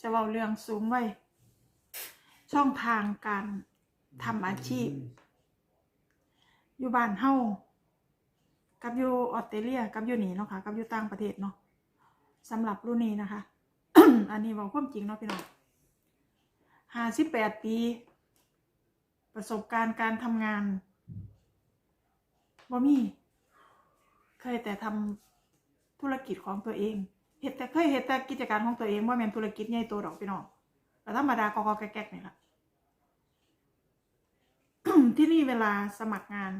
จะเว้าเรื่องสูงไว้ ช่องทางการทำอาชีพ อยู่บ้านเฮากับอยู่ออสเตรเลียกับอยู่นี่เนาะค่ะกับอยู่ต่างประเทศเนาะสำหรับรุ่นนี้นะคะ อันนี้บอกความจริงเนาะพี่น้องห้าสิบแปดปี ประสบการณ์การทำงานบ่มี เคยแต่ทำธุรกิจของตัวเอง เห็ดแต่เคยเห็ดแต่กิจการของตัวเองว่าแม่นธุรกิจใหญ่โตดอกพี่น้องแต่ธรรมดากอกแก๊กๆนี่ละที่นี่เวลาสมัครงาน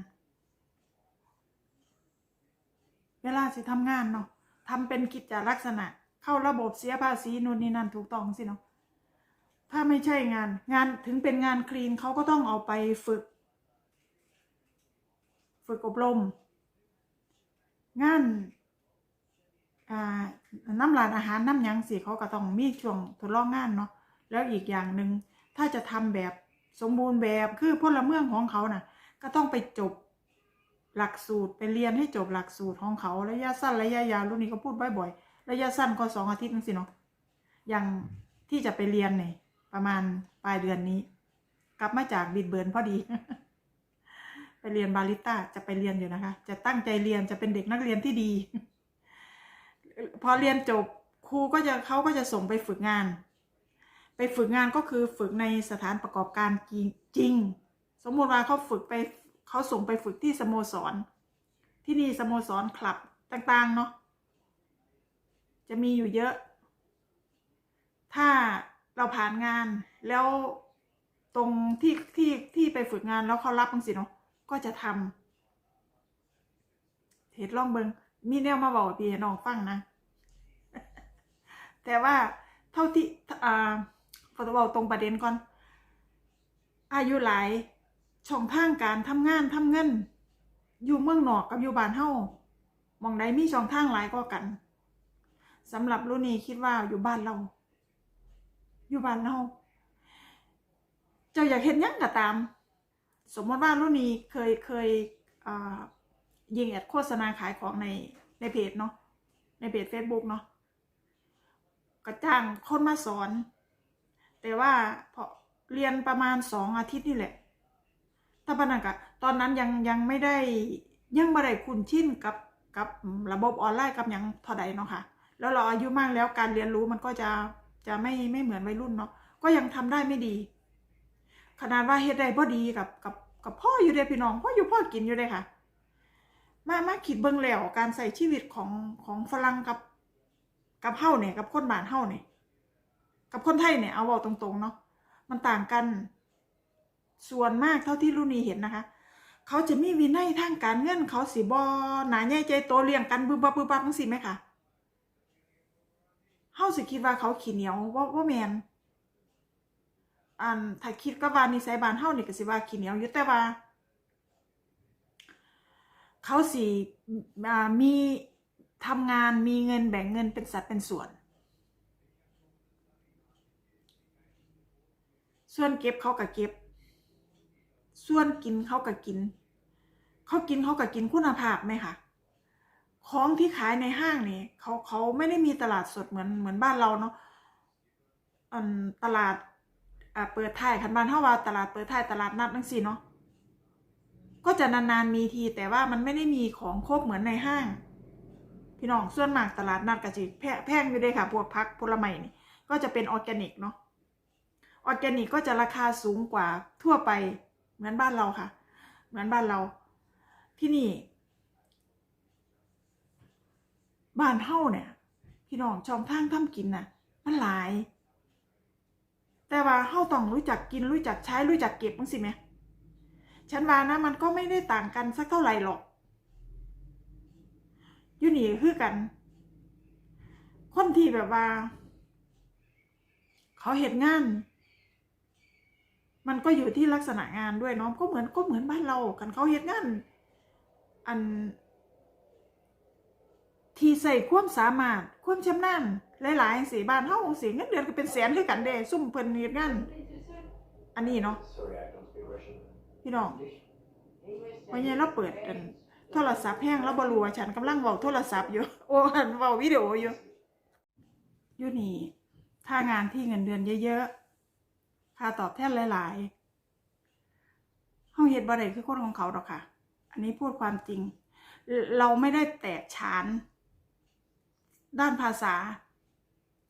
เวลาสิทำงานเนาะทำเป็นกิจลักษณะ เข้าระบบเสียภาษีนู่นนี่นั่นถูกต้องสิเนาะถ้าไม่ใช่งานงานถึงเป็นงานคลีนเขาก็ต้องเอาไปฝึก ฝึกอบรม งาน น้ำร้านอาหารน้ำยังสิเขาก็ต้องมีช่วงทดลองงานเนาะแล้วอีกอย่างหนึ่งถ้าจะทำแบบสมบูรณ์แบบคือพลเมืองของเขาน่ะ ก็ต้องไปจบหลักสูตรไปเรียนให้จบหลักสูตรของเขาระยะสั้นระยะยาวรุ่นนี้ก็พูดบ่อยๆระยะสั้นก็สองอาทิตย์นึงสิเนาะอย่างที่จะไปเรียนเนี่ยประมาณปลายเดือนนี้ กลับมาจากบิดเบิร์นพอดี ไปเรียนบาริต้าจะไปเรียนอยู่นะคะ จะตั้งใจเรียนจะเป็นเด็กนักเรียนที่ดี พอเรียนจบครูก็จะเขาก็จะส่งไปฝึกงาน ไปฝึกงานก็คือฝึกในสถานประกอบการจริง สมมติว่าเขาฝึกไปเขาส่งไปฝึกที่สโมสร ที่นี่สโมสรคลับต่างๆเนาะจะมีอยู่เยอะ ถ้าเราผ่านงานแล้วตรงที่ที่ที่ไปฝึกงานแล้วเขารับบังสิเนาะก็จะทำเทดลองเบิง มีแนวมาบอกพี่น้องฟังนะ แต่ว่าเท่าที่อ่าขอตัวบอกตรงประเด็นก่อน อายุหลายช่องทางการทำงานทำเงิน อยู่เมืองนอกกับอยู่บ้านเฮามองใดมีช่องทางหลายก็กันสำหรับรุ่นนี้คิดว่าอยู่บ้านเรา อยู่บ้านเราเจ้าอยากเห็นยังก็ตาม สมมติว่ารุ่นนี้เคยเคยอ่า ยิงแอดโฆษณาขายของในในเพจเนาะในเพจ Facebook เนาะก็จ้างคนมาสอน แต่ว่าพอเรียนประมาณสองอาทิตย์นี่แหละถ้าปานนันกะตอนนั้นยังยังไม่ได้ยังไม่ได้คุ้นชินกับกับระบบออนไลน์กับยังเท่าใดเนาะค่ะ แล้วเราอายุมากแล้วการเรียนรู้มันก็จะจะไม่ไม่เหมือนวัยรุ่นเนาะก็ยังทำได้ไม่ดี ขนาดว่าเฮ็ดได้พอดีกับกับกับพ่ออยู่เด้พี่น้องพ่ออยู่พ่อกินอยู่เด้ค่ะ มามาคิดเบิ่งแล้วการใส่ชีวิตของของฝรั่งกับ กับเฮาเนี่ยกับคนบ้านเฮาเนี่ยกับคนไทยเนี่ยเอาบอกตรงๆเนาะมันต่างกันส่วนมากเท่าที่รุ่นนี้เห็นนะคะ เขาจะมีวินัยทางการเงินเขาสิบอหนาใหญ่ใจโตเลี้ยงกันบึบบับบึบบับจังสิไหมคะเฮาสิคิดว่าเขาขี้เหนียวว่าว่าแมนอันถ้าคิดก็ว่านิสัยบ้านเฮานี่ก็สิว่าขี้เหนียวอยู่แต่ว่า เขาสิอ่มีทำงานมีเงินแบ่งเงินเป็นสัดเป็นส่วน ส่วนเก็บเขาก็เก็บ ส่วนกินเขาก็กิน เขากินเขาก็กินคุณภาพไหมคะของที่ขายในห้างนี่เขาเขาไม่ได้มีตลาดสดเหมือนเหมือนบ้านเราเนาะตลาดเปิดท้ายคันบ้านเฮาว่าตลาดเปิดท้ายตลาดนัดจังซี่เนาะ ก็จะนานๆมีทีแต่ว่ามันไม่ได้มีของครบเหมือนในห้าง พี่น้องส่วนมากตลาดนัดกระจิแพแพงอยู่เลยค่ะ พวกพักผลไม้นี่ก็จะเป็นออร์แกนิกเนาะออร์แกนิกก็จะราคาสูงกว่าทั่วไปเหมือนบ้านเราค่ะ เหมือนบ้านเราที่นี่ บ้านเฮ้าเนี่ย พี่น้องช่องทางทำกินน่ะ มันหลาย แต่ว่าเฮ้าต้องรู้จักกินรู้จักใช้รู้จักเก็บมั้งสิแม่ ฉันว่านะมันก็ไม่ได้ต่างกันสักเท่าไหร่หรอกยู่นี่คือกัน คนที่แบบว่า เขาเห็นงาน มันก็อยู่ที่ลักษณะงานด้วยเนาะก็เหมือนก็เหมือนบ้านเรากันเขาเห็นงาน อัน ที่ใส่ความสามารถความชำนาญหลายๆสีบ้านเฮาสีเงินเดือนก็เป็นแสนคือกันเด้ซุ่มเพิ่นเฮ็ดงาน อันนี้เนาะ พี่น้องเพราะงั้เราเปิดอันโทรศัพท์แห้งแล้วบรู้ว่าฉันกำลังเว้าโทรศัพท์อยู่โอ้อันเว้าวิดีโออยู่อยู่นี่ ถ้างานที่เงินเดือนเยอะๆค่าตอบแทนหลายๆเฮาเฮ็ดบ่ได้คือคนของเขาดอกค่ะ อันนี้พูดความจริง เราไม่ได้แตกฉาน ด้านภาษา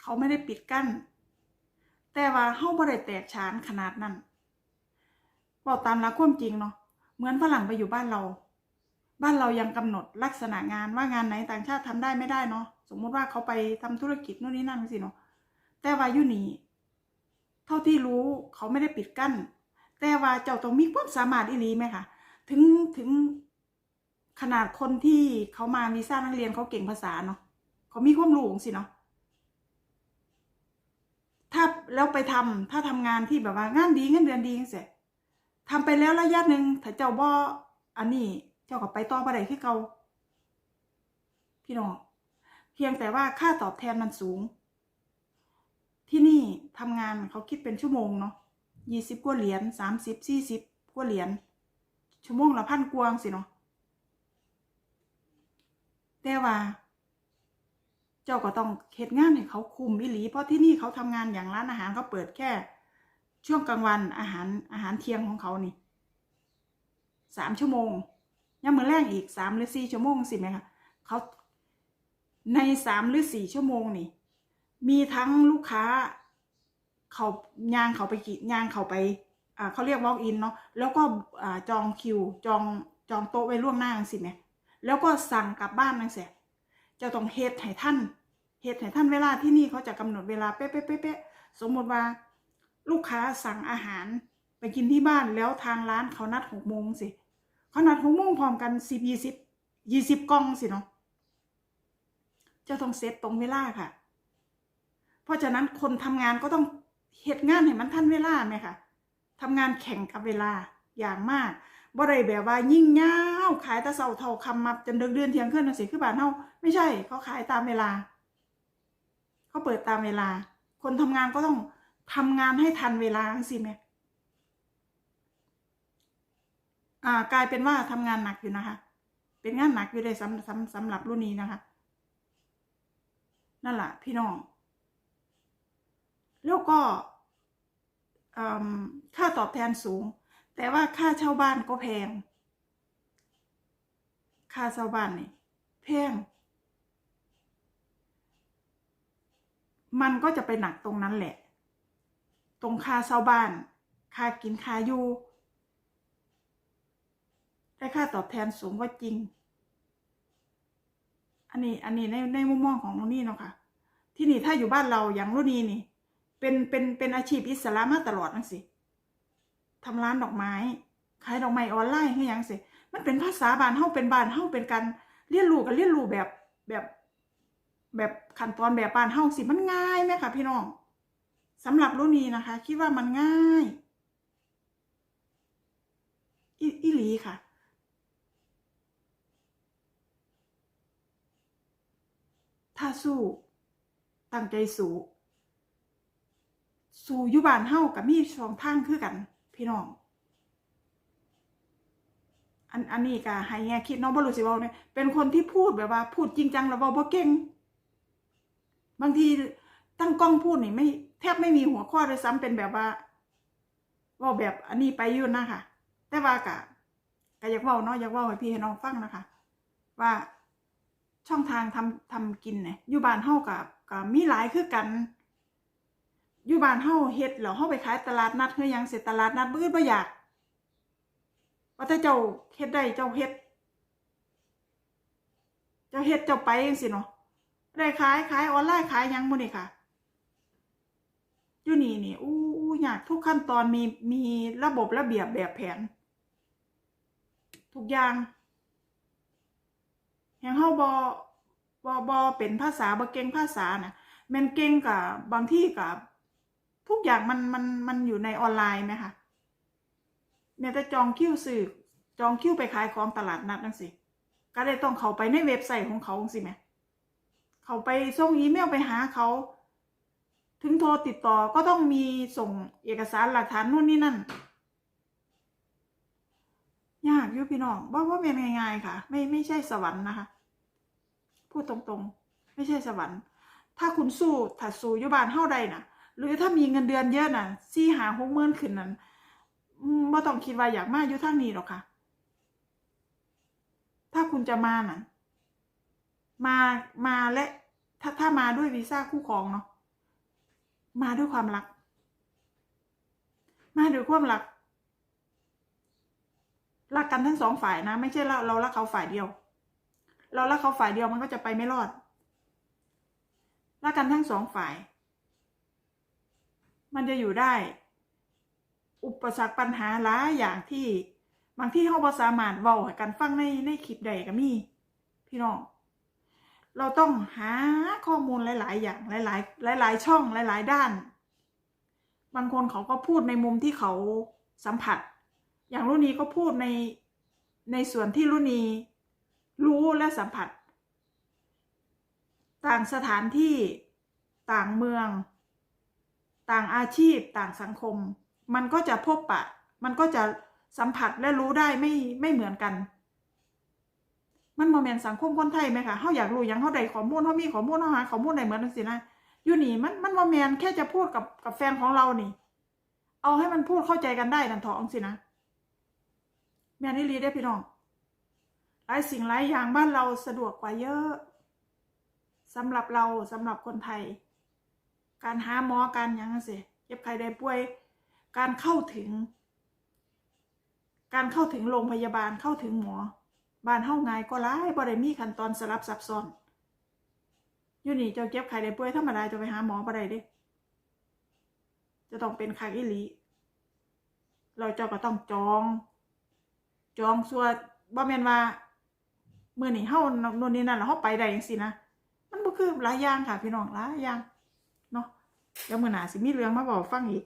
เขาไม่ได้ปิดกั้น แต่ว่าเฮาบ่ได้แตกฉานขนาดนั้น บอกตามหลักความจริงเนาะเหมือนฝรั่งไปอยู่บ้านเรา บ้านเรายังกำหนดลักษณะงานว่างานไหนต่างชาติทำได้ไม่ได้เนาะสมมุติว่าเขาไปทำธุรกิจนู่นนี่นั่นสิเนาะแต่ว่าอยู่นี่เท่าที่รู้เขาไม่ได้ปิดกั้น แต่ว่าเจ้าต้องมีความสามารถอีหลีไหมคะถึงถึงขนาดคนที่เขามาวีซ่านักเรียนเขาเก่งภาษาเนาะเขามีความรู้สิเนาะถ้าแล้วไปทำถ้าทำงานที่แบบว่างานดีเงินเดือนดีเสร็จ ทำไปแล้วระยะหนึ่งถ้าเจ้าบ่อันนี้เจ้าก็ไปต่อไปได้คือเก่าพี่น้องเพียงแต่ว่าค่าตอบแทนมันสูง ที่นี่ทำงานเขาคิดเป็นชั่วโมงเนาะยี่สิบกว่าเหรียญสามสิบสี่สิบกว่าเหรียญชั่วโมงละพันกวางสิเนาะแต่ว่า เจ้าก็ต้องเฮ็ดงานให้เขาคุมอิหลี เพราะที่นี่เขาทำงานอย่างร้านอาหารเขาเปิดแค่ ช่วงกลางวันอาหารอาหารเที่ยงของเขานี่สามชั่วโมงยังมือแรกอีกสามหรือสี่ชั่วโมงสิไหมคะเขาในสามหรือสี่ชั่วโมงนี่ มีทั้งลูกค้าเขายางเขาไปกี่ยางเขาไปอ่าเขาเรียก walk in เนาะแล้วก็อ่าจองคิว จองจองโต๊ะไว้ล่วงหน้าสิแหมแล้วก็สั่งกลับบ้านนังเสียจะต้องเฮ็ดให้ท่านเฮ็ดให้ท่านเวลาที่นี่เขาจะกำหนดเวลาเป๊ะเป๊ะเป๊ะเป๊ะสมมติว่า ลูกค้าสั่งอาหาร ไปกินที่บ้านแล้วทางร้านเขานัดหกโมงสิเขานัดหกโมงพร้อมกันสิบยี่สิบยี่สิบกล่องสิเนาะจะต้องเซตตรงเวลาค่ะ เพราะฉะนั้นคนทำงานก็ต้องเหตุงานให้มันทันเวลาไหมคะทำงานแข่งกับเวลาอย่างมากบ่ได้แบบว่ายิ่งยาวขายตะเสาเท่าคำมาจนเดึกเดือนเที่ยงคืนนั่นสิคือบ้านเฮาไม่ใช่เขาขายตามเวลาเขาเปิดตามเวลา คนทำงานก็ต้อง ทำงานให้ทันเวลาสิแม่อ่ากลายเป็นว่าทำงานหนักอยู่นะคะ เป็นงานหนักอยู่เลยสำสำสำหรับรุ่นนี้นะคะ นั่นแหละพี่น้อง แล้วก็ค่าตอบแทนสูง แต่ว่าค่าเช่าบ้านก็แพง ค่าเช่าบ้านนี่แพงมันก็จะไปหนักตรงนั้นแหละ รงค่าเช่าบ้าน ค่ากินค่าอยู่ ได้ค่าตอบแทนสูงก็จริง อันนี้อันนี้ในในมุมมองของรุ่นนี้เนาะค่ะ ที่นี่ถ้าอยู่บ้านเราอย่างรุ่นนี้นี่ เป็นเป็นเป็นอาชีพอิสระมาตลอดนั่นสิทำร้านดอกไม้ ขายดอกไม้ออนไลน์คือหยังสิมันเป็นภาษาบ้านเฮาเป็นบ้านเฮาเป็นการเรียนรู้กันเรียนรู้แบบแบบแบบขั้นตอนแบบบ้านเฮาสิมันง่ายไหมคะพี่น้อง สำหรับรุ่นนี้นะคะ คิดว่ามันง่ายอีอีหลีค่ะ ถ้าสู้ ตั้งใจสู้ สู่อยู่บ้านเฮ้ากับมีสองทางคือกัน พี่น้อง อันอันนี้ก็ให้แง่คิดน้องบรู้สิเว้าเนี่ยเป็นคนที่พูดแบบว่า พูดจริงจังแล้วเว้าบ่เก่ง บางทีตั้งกล้องพูดนี่ไม่ แทบไม่มีหัวข้อเลยซ้ำเป็นแบบว่าว่าแบบอันนี้ไปยู่นะค่ะ แต่ว่ากะก็อยากว้าเนาะอยากว้าให้พี่ให้น้องฟังนะคะ ว่าช่องทางทำทำกินเนี่ยอยู่บ้านเฮากับกับมีหลายคือกันอยู่บ้านเฮาเฮ็ดแล้วเฮาไปขายตลาดนัดคือยังเสร็จตลาดนัดบื้อบ่อยากว่าแต่เจ้าเฮ็ดได้เจ้าเฮ็ด เจ้าเฮ็ดเจ้าไปจังซี่เนาะได้ขายขายออนไลน์ขายยังบ่นี่ค่ะ อยู่นี่นี่อู้อู้ยากทุกขั้นตอนมีมีระบบระเบียบแบบแผน ทุกอย่างอย่างเฮาบ่บ่บ่เป็นภาษาบ่เก่งภาษาน่ะแมนเก่งกับบางที่กับทุกอย่างมันมันมันอยู่ในออนไลน์ไหมคะเนี่ยแต่จองคิวซื้อจองคิวไปขายของตลาดนัดนั่นสิก็ได้ต้องเข้าไปในเว็บไซต์ของเขาสิแหมเขาไปส่งอีเมลไปหาเขา ถึงโทรติดต่อก็ต้องมีส่งเอกสารหลักฐานนู่นนี่นั่น ยากยู่พี่น้องว่าว่าเป็นง่ายๆค่ะ ไม่ไม่ใช่สวรรค์นะคะ พูดตรงๆ ไม่ใช่สวรรค์ ถ้าคุณสู้ถ้าสู้ยู่บ้านเฮาได้น่ะ หรือถ้ามีเงินเดือนเยอะน่ะสี่หาหกหมื่นขึ้นนั้นบ่ต้องคิดว่าอยากมาอยู่ทางนี้หรอกค่ะ ถ้าคุณจะมาน่ะมามาและถ้าถ้ามาด้วยวีซ่าคู่ครองเนาะ มาด้วยความรัก มาด้วยความรัก รักกันทั้งสองฝ่ายนะ ไม่ใช่เราเรารักเขาฝ่ายเดียว เรารักเขาฝ่ายเดียวมันก็จะไปไม่รอด รักกันทั้งสองฝ่าย มันจะอยู่ได้ อุปสรรคปัญหาหลายอย่างที่ บางที่เขาบ่สามารถเว้ากันฟังในในคลิปใดก็มี พี่น้อง เราต้องหาข้อมูลหลาย ๆ อย่างหลาย ๆ หลาย ๆ ช่องหลาย ๆ ด้าน บางคนเขาก็พูดในมุมที่เขาสัมผัส อย่างรุ่นนี้ก็พูดในในส่วนที่รุ่นนี้รู้และสัมผัส ต่างสถานที่ต่างเมือง ต่างอาชีพต่างสังคม มันก็จะพบปะ มันก็จะสัมผัสและรู้ได้ไม่ไม่เหมือนกัน มันโมเมนต์สังคมคนไทยไหมคะเขาอยากรู้ยังเขาได้ข้อมูลเขามีข้อมูลเขาหาข้อมูลได้เหมือนกันสินะอยู่นี่มันมันโมเมนต์แค่จะพูดกับกับแฟนของเรานี่ เอาให้มันพูดเข้าใจกันได้นั่นเถอะสินะแม่นี่รีได้พี่น้องหลายสิ่งหลายอย่างบ้านเราสะดวกกว่าเยอะสำหรับเราสำหรับคนไทย การหาหมอการยังสิเจ็บใครได้ป่วย การเข้าถึง การเข้าถึงโรงพยาบาลเข้าถึงหมอ บ้านเฮาง่ายก็ร้ายบ่ได้มีขั้นตอนสลับซับซ้อนอยู่นี่เจ้าเจ็บไข้ได้ป่วยธรรมดาจะไปหาหมอบ่ได้เด้จะต้องเป็นคักอีหลีเราเจ้าก็ต้องจอง จองส่วนบ่แม่นว่ามื้อนี้เฮาโน่นนี่นั่นแล้วเฮาไปได้จังซี่นะมันบ่คือหลายอย่างค่ะพี่น้องหลายอย่างเนาะเดี๋ยวมื้อหน้าสิมีเรื่องมาบอกฟังอีก